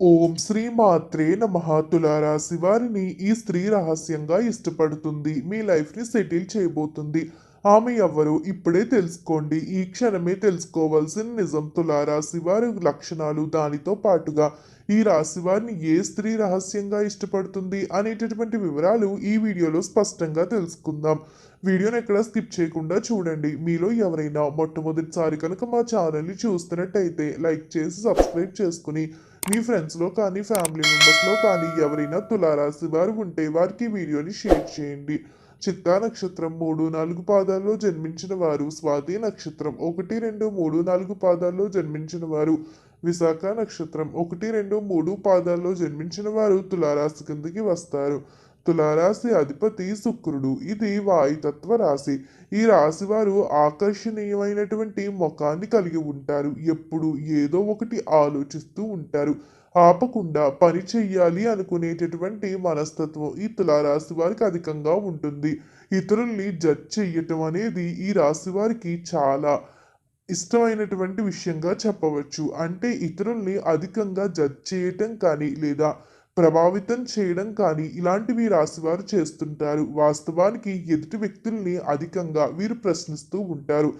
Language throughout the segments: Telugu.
ఓం శ్రీ మాత్రే నమః తులారా. శివారిని ఈ స్త్రీ రహస్యంగా ఇష్టపడుతుంది. మీ లైఫ్ని సెటిల్ చేయబోతుంది. ఆమె ఎవరు ఇప్పుడే తెలుసుకోండి. ఈ క్షణమే తెలుసుకోవాల్సిన నిజం. తులారాశి వారి లక్షణాలు దానితో పాటుగా ఈ రాశి వారిని ఏ స్త్రీ రహస్యంగా ఇష్టపడుతుంది అనేటటువంటి వివరాలు ఈ వీడియోలో స్పష్టంగా తెలుసుకుందాం. వీడియోని ఎక్కడ స్కిప్ చేయకుండా చూడండి. మీలో ఎవరైనా మొట్టమొదటిసారి కనుక మా ఛానల్ని చూస్తున్నట్టయితే లైక్ చేసి సబ్స్క్రైబ్ చేసుకుని మీ ఫ్రెండ్స్లో కానీ ఫ్యామిలీ మెంబర్స్లో కానీ ఎవరైనా తులారాశి వారు ఉంటే వారికి వీడియోని షేర్ చేయండి. చిత్తా నక్షత్రం మూడు నాలుగు పాదాల్లో జన్మించిన వారు స్వాతి నక్షత్రం ఒకటి రెండు మూడు నాలుగు పాదాల్లో జన్మించిన వారు విశాఖ నక్షత్రం ఒకటి రెండు మూడు పాదాల్లో జన్మించిన వారు తులారాశి కిందకి వస్తారు. తులారాశి అధిపతి శుక్రుడు. ఇది వాయుతత్వ రాశి. ఈ రాశి వారు ఆకర్షణీయమైనటువంటి ముఖాన్ని కలిగి ఉంటారు. ఎప్పుడు ఏదో ఒకటి ఆలోచిస్తూ ఉంటారు. ఆపకుండా పని చెయ్యాలి అనుకునేటటువంటి మనస్తత్వం ఈ తులారాశి వారికి అధికంగా ఉంటుంది. ఇతరుల్ని జడ్జ్ చెయ్యటం అనేది ఈ రాశి వారికి చాలా ఇష్టమైనటువంటి విషయంగా చెప్పవచ్చు. అంటే ఇతరుల్ని అధికంగా జడ్జ్ చేయటం కానీ లేదా ప్రభావితం చేయడం కానీ ఇలాంటివి రాశివారు చేస్తుంటారు. వాస్తవానికి ఎదుటి వ్యక్తుల్ని అధికంగా వీరు ప్రశ్నిస్తూ ఉంటారు.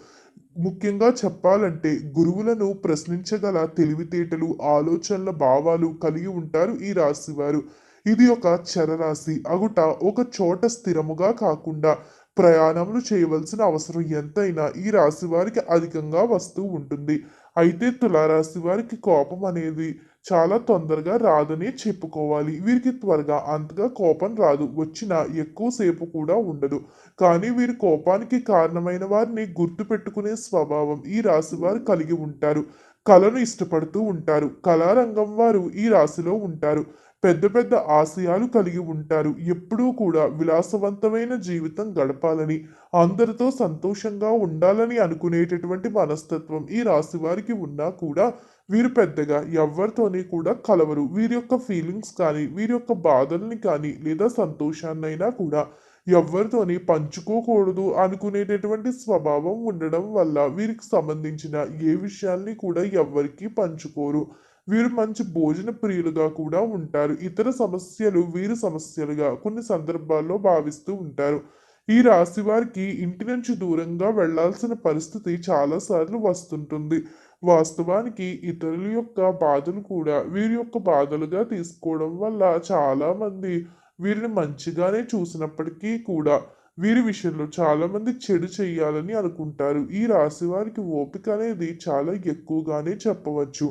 ముఖ్యంగా చెప్పాలంటే గురువులను ప్రశ్నించగల తెలివితేటలు ఆలోచనల భావాలు కలిగి ఉంటారు ఈ రాశివారు ఇది ఒక చరరాశి. అగుట ఒక చోట స్థిరముగా కాకుండా ప్రయాణములు చేయవలసిన అవసరం ఎంతైనా ఈ రాశి వారికి అధికంగా వస్తూ ఉంటుంది. అయితే తులారాశి వారికి కోపం అనేది చాలా తొందరగా రాదని చెప్పుకోవాలి. వీరికి త్వరగా అంతగా కోపం రాదు. వచ్చినా ఎక్కువసేపు కూడా ఉండదు. కానీ వీరి కోపానికి కారణమైన వారిని గుర్తు పెట్టుకునే స్వభావం ఈ రాశి వారు కలిగి ఉంటారు. కళను ఇష్టపడుతూ ఉంటారు. కళారంగం వారు ఈ రాశిలో ఉంటారు. పెద్ద పెద్ద ఆశయాలు కలిగి ఉంటారు. ఎప్పుడూ కూడా విలాసవంతమైన జీవితం గడపాలని అందరితో సంతోషంగా ఉండాలని అనుకునేటటువంటి మనస్తత్వం ఈ రాశి వారికి ఉన్నా కూడా వీరు పెద్దగా ఎవరితోని కూడా కలవరు. వీరి యొక్క ఫీలింగ్స్ కానీ వీరి యొక్క బాధల్ని కానీ లేదా సంతోషాన్నైనా కూడా ఎవరితోని పంచుకోకూడదు అనుకునేటటువంటి స్వభావం ఉండడం వల్ల వీరికి సంబంధించిన ఏ విషయాల్ని కూడా ఎవ్వరికీ పంచుకోరు. వీరు మంచి భోజన ప్రియులుగా కూడా ఉంటారు. ఇతర సమస్యలు వీరి సమస్యలుగా కొన్ని సందర్భాల్లో భావిస్తూ ఉంటారు. ఈ రాశి వారికి ఇంటి నుంచి దూరంగా వెళ్ళాల్సిన పరిస్థితి చాలాసార్లు వస్తుంటుంది. వాస్తవానికి ఇతరుల యొక్క బాధలు కూడా వీరి యొక్క బాధలుగా తీసుకోవడం వల్ల చాలామంది వీరిని మంచిగానే చూసినప్పటికీ కూడా వీరి విషయంలో చాలామంది చెడు చేయాలని అనుకుంటారు. ఈ రాశి వారికి ఓపిక అనేది చాలా ఎక్కువగానే చెప్పవచ్చు.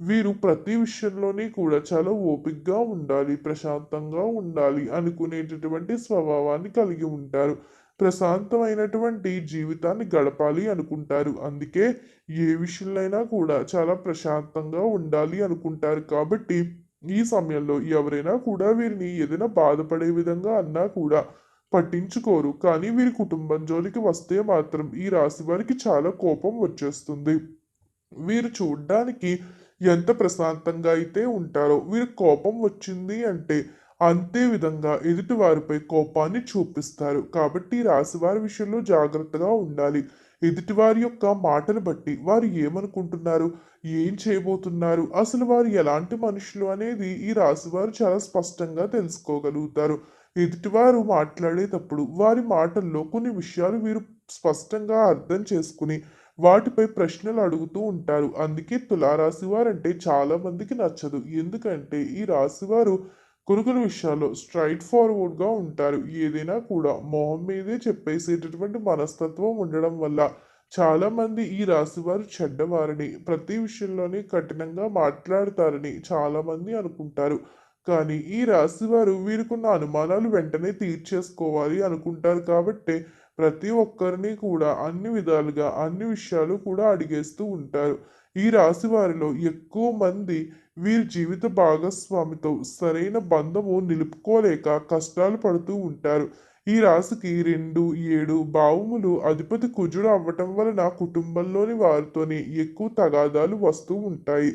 వీరు ప్రతి విషయంలోనే కూడా చాలా ఓపికగా ఉండాలి ప్రశాంతంగా ఉండాలి అనుకునేటటువంటి స్వభావాన్ని కలిగి ఉంటారు. ప్రశాంతమైనటువంటి జీవితాన్ని గడపాలి అనుకుంటారు. అందుకే ఏ విషయంలో కూడా చాలా ప్రశాంతంగా ఉండాలి అనుకుంటారు. కాబట్టి ఈ సమయంలో ఎవరైనా కూడా వీరిని ఏదైనా బాధపడే విధంగా అన్నా కూడా పట్టించుకోరు. కానీ వీరి కుటుంబం జోలికి వస్తే మాత్రం ఈ రాశి వారికి చాలా కోపం వచ్చేస్తుంది. వీరు చూడ్డానికి ఎంత ప్రశాంతంగా అయితే ఉంటారో వీరి కోపం వచ్చింది అంటే అంతే విధంగా కోపాన్ని చూపిస్తారు. కాబట్టి రాశివారి విషయంలో జాగ్రత్తగా ఉండాలి. ఎదుటివారి యొక్క మాటను బట్టి వారు ఏమనుకుంటున్నారు? ఏం చేయబోతున్నారు? అసలు వారు ఎలాంటి మనుషులు అనేది ఈ రాశివారు చాలా స్పష్టంగా తెలుసుకోగలుగుతారు. ఎదుటివారు మాట్లాడేటప్పుడు వారి మాటల్లో కొన్ని విషయాలు వీరు స్పష్టంగా అర్థం చేసుకుని వాటిపై ప్రశ్నలు అడుగుతూ ఉంటారు. అందుకే తులారాశి వారంటే చాలామందికి నచ్చదు. ఎందుకంటే ఈ రాశి వారు కొన్ని విషయాల్లో స్ట్రైట్ ఫార్వర్డ్గా ఉంటారు. ఏదైనా కూడా మొహం మీదే చెప్పేసేటటువంటి మనస్తత్వం ఉండడం వల్ల చాలామంది ఈ రాశి వారు చెడ్డవారని ప్రతి విషయంలోనే కఠినంగా మాట్లాడతారని చాలామంది అనుకుంటారు. కానీ ఈ రాశి వారు వీరికున్న అనుమానాలు వెంటనే తీర్చేసుకోవాలి అనుకుంటారు కాబట్టి ప్రతి ఒక్కరిని కూడా అన్ని విధాలుగా అన్ని విషయాలు కూడా అడిగేస్తూ ఉంటారు. ఈ రాశి వారిలో ఎక్కువ మంది వీరి జీవిత భాగస్వామితో సరైన బంధము నిలుపుకోలేక కష్టాలు పడుతూ ఉంటారు. ఈ రాశికి రెండు ఏడు భావములు అధిపతి కుజుడు అవ్వటం వలన కుటుంబంలోని వారితోనే ఎక్కువ తగాదాలు వస్తూ ఉంటాయి.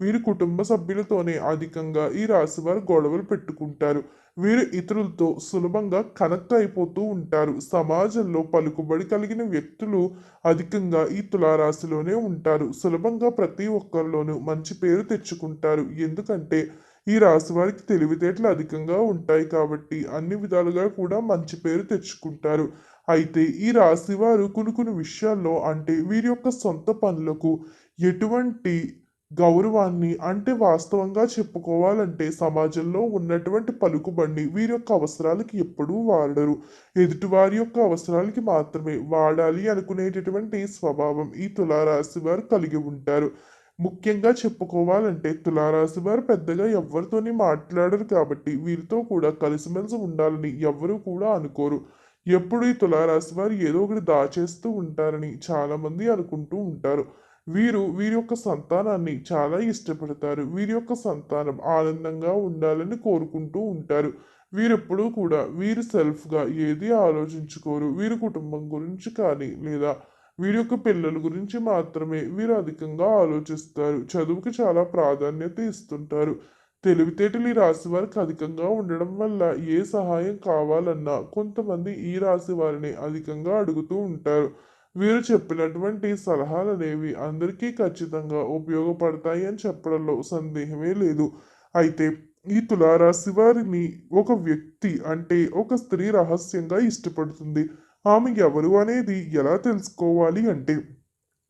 వీరి కుటుంబ సభ్యులతోనే అధికంగా ఈ రాశి వారు గొడవలు పెట్టుకుంటారు. వీరు ఇతరులతో సులభంగా కనెక్ట్ అయిపోతూ ఉంటారు. సమాజంలో పలుకుబడి కలిగిన వ్యక్తులు అధికంగా ఈ తులారాశిలోనే ఉంటారు. సులభంగా ప్రతి ఒక్కరిలోనూ మంచి పేరు తెచ్చుకుంటారు. ఎందుకంటే ఈ రాశి వారికి తెలివితేటలు అధికంగా ఉంటాయి కాబట్టి అన్ని విధాలుగా కూడా మంచి పేరు తెచ్చుకుంటారు. అయితే ఈ రాశి వారు కొన్ని కొన్ని విషయాల్లో అంటే వీరి యొక్క సొంత పనులకు ఎటువంటి గౌరవాన్ని అంటే వాస్తవంగా చెప్పుకోవాలంటే సమాజంలో ఉన్నటువంటి పలుకుబడిని వీరి యొక్క అవసరాలకి ఎప్పుడూ వాడరు. ఎదుటివారి యొక్క అవసరాలకి మాత్రమే వాడాలి అనుకునేటటువంటి స్వభావం ఈ తులారాశి వారు కలిగి ఉంటారు. ముఖ్యంగా చెప్పుకోవాలంటే తులారాశి వారు పెద్దగా ఎవరితోని మాట్లాడరు కాబట్టి వీరితో కూడా కలిసిమెలిసి ఉండాలని ఎవ్వరూ కూడా అనుకోరు. ఎప్పుడు ఈ తులారాశి వారు ఏదో ఒకటి దాచేస్తూ ఉంటారని చాలామంది అనుకుంటూ ఉంటారు. వీరు వీరి యొక్క సంతానాన్ని చాలా ఇష్టపడతారు. వీరి యొక్క సంతానం ఆనందంగా ఉండాలని కోరుకుంటూ ఉంటారు. వీరెప్పుడూ కూడా వీరు సెల్ఫ్గా ఏది ఆలోచించుకోరు. వీరి కుటుంబం గురించి కానీ లేదా వీరి యొక్క పిల్లల గురించి మాత్రమే వీరు అధికంగా ఆలోచిస్తారు. చదువుకి చాలా ప్రాధాన్యత ఇస్తుంటారు. తెలివితేటలు ఈ రాశి వారికి అధికంగా ఉండడం వల్ల ఏ సహాయం కావాలన్నా కొంతమంది ఈ రాశి వారిని అధికంగా అడుగుతూ ఉంటారు. వీరు చెప్పినటువంటి సలహాలు అనేవి అందరికీ ఖచ్చితంగా ఉపయోగపడతాయి అని చెప్పడంలో సందేహమే లేదు. అయితే ఈ తులారాశి వారిని ఒక వ్యక్తి అంటే ఒక స్త్రీ రహస్యంగా ఇష్టపడుతుంది. ఆమె ఎవరు అనేది ఎలా తెలుసుకోవాలి అంటే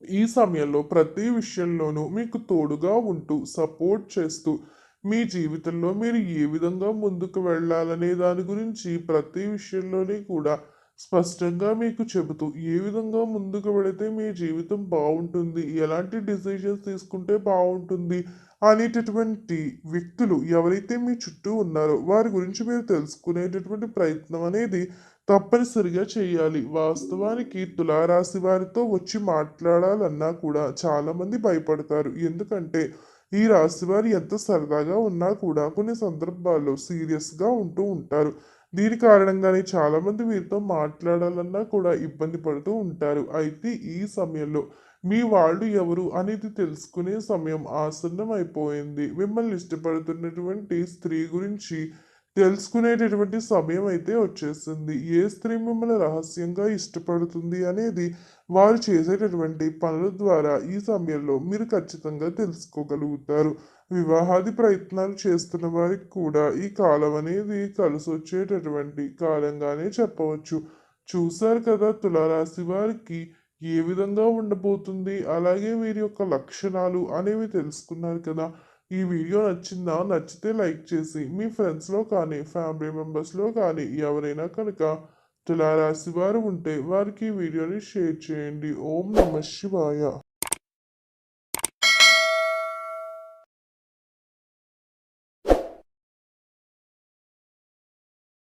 ఈ సమయంలో ప్రతి విషయంలోనూ మీకు తోడుగా ఉంటూ సపోర్ట్ చేస్తూ మీ జీవితంలో మీరు ఏ విధంగా ముందుకు వెళ్ళాలనే దాని గురించి ప్రతి విషయంలోనే కూడా స్పష్టంగా మీకు చెబుతూ ఏ విధంగా ముందుకు వెళితే మీ జీవితం బాగుంటుంది ఎలాంటి డిసిషన్స్ తీసుకుంటే బాగుంటుంది అనేటటువంటి వ్యక్తులు ఎవరైతే మీ చుట్టూ ఉన్నారో వారి గురించి మీరు తెలుసుకునేటటువంటి ప్రయత్నం అనేది తప్పనిసరిగా చేయాలి. వాస్తవానికి తులారాశి వారితో వచ్చి మాట్లాడాలన్నా కూడా చాలామంది భయపడతారు. ఎందుకంటే ఈ రాశి వారు ఎంత సరదాగా ఉన్నా కూడా కొన్ని సందర్భాల్లో సీరియస్గా ఉంటూ ఉంటారు. దీని కారణంగానే చాలామంది వీరితో మాట్లాడాలన్నా కూడా ఇబ్బంది పడుతూ ఉంటారు. అయితే ఈ సమయంలో మీ వాళ్ళు ఎవరు అనేది తెలుసుకునే సమయం ఆసన్నం అయిపోయింది మిమ్మల్ని ఇష్టపడుతున్నటువంటి స్త్రీ గురించి తెలుసుకునేటటువంటి సమయం అయితే వచ్చేసింది. ఏ స్త్రీ మిమ్మల్ని రహస్యంగా ఇష్టపడుతుంది అనేది వారు చేసేటటువంటి పనుల ద్వారా ఈ సమయంలో మీరు ఖచ్చితంగా తెలుసుకోగలుగుతారు. వివాహాది ప్రయత్నాలు చేస్తున్న వారికి కూడా ఈ కాలం అనేది కలిసి వచ్చేటటువంటి కాలంగానే చెప్పవచ్చు. చూశారు కదా తులారాశి వారికి ఏ విధంగా ఉండబోతుంది అలాగే వీరి యొక్క లక్షణాలు అనేవి తెలుసుకున్నారు కదా. ఈ వీడియో నచ్చిందా? నచ్చితే లైక్ చేసి మీ ఫ్రెండ్స్లో కానీ ఫ్యామిలీ మెంబర్స్లో కానీ ఎవరైనా కనుక తులారాశి వారు ఉంటే వారికి ఈ వీడియోని షేర్ చేయండి. ఓం నమ శివాయ.